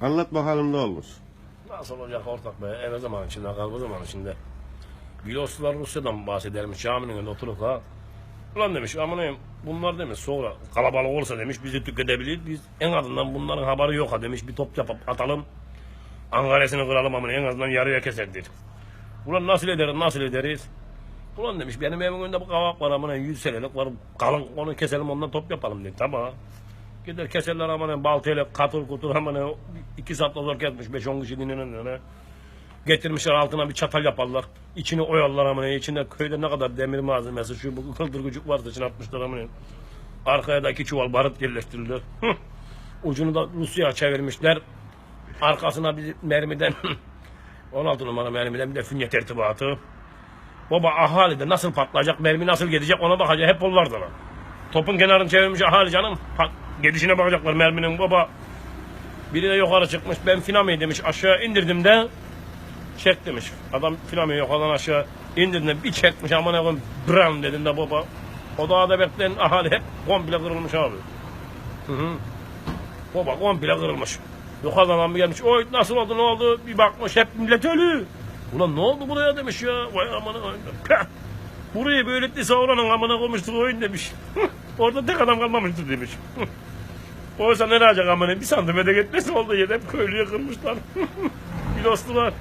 Anlat bakalım ne olmuş. Nasıl olacak ortak be? En zaman içinde, bu zaman içinde. Viloslular Rusya'dan bahsedermiş caminin önünde oturup ha. Ulan demiş amanayım bunlar demiş sonra kalabalık olursa demiş bizi tüketebilir. Biz en azından bunların haberi yok ha demiş bir top yapıp atalım. Angaresini kıralım ama en azından yarıya keserdir. Ulan nasıl ederiz nasıl ederiz? Ulan demiş benim evimin önünde bu kavak var amına 100 senelik var kalın onu keselim ondan top yapalım dedi. Tamam. Gider keserler amına baltayla katır kutur amına iki saatte zor kesmiş 5-10 kişi dinlenen Getirmişler altına bir çatal yaparlar. İçini oyarlar amına içinde köyde ne kadar demir malzemesi şu bu kıldırgıcık varsa içine atmışlar amına. Arkaya da iki çuval barut yerleştirirler. Ucunu da Rusya'ya çevirmişler. Arkasına bir mermiden 16 numara mermiden bir de fünye tertibatı. Baba ahalide nasıl patlayacak, mermi nasıl gidecek ona bakacak. Hep onlardan. Topun kenarını çevirmiş ahali canım. Pat, gidişine bakacaklar merminin baba. Biri de yukarı çıkmış. Ben finameyi demiş aşağı indirdim de çek demiş. Adam finameyi yukarıdan aşağı indirdim bir çekmiş aman koyayım bram dedim de baba. O dağda bekleyen ahali hep komple kırılmış abi. Hı hı. Baba komple kırılmış. Yukarıdan adam gelmiş. Oy nasıl oldu ne oldu? Bir bakmış hep millet ölü. Ulan ne oldu buraya demiş ya. Vay amına. Peh! Burayı böyle ettiyse oranın amına koymuştur oyun demiş. Orada tek adam kalmamıştır demiş. Oysa ne olacak amına bir santimetre gitmesi oldu yerde hep köylüye kırmışlar. Biloslular.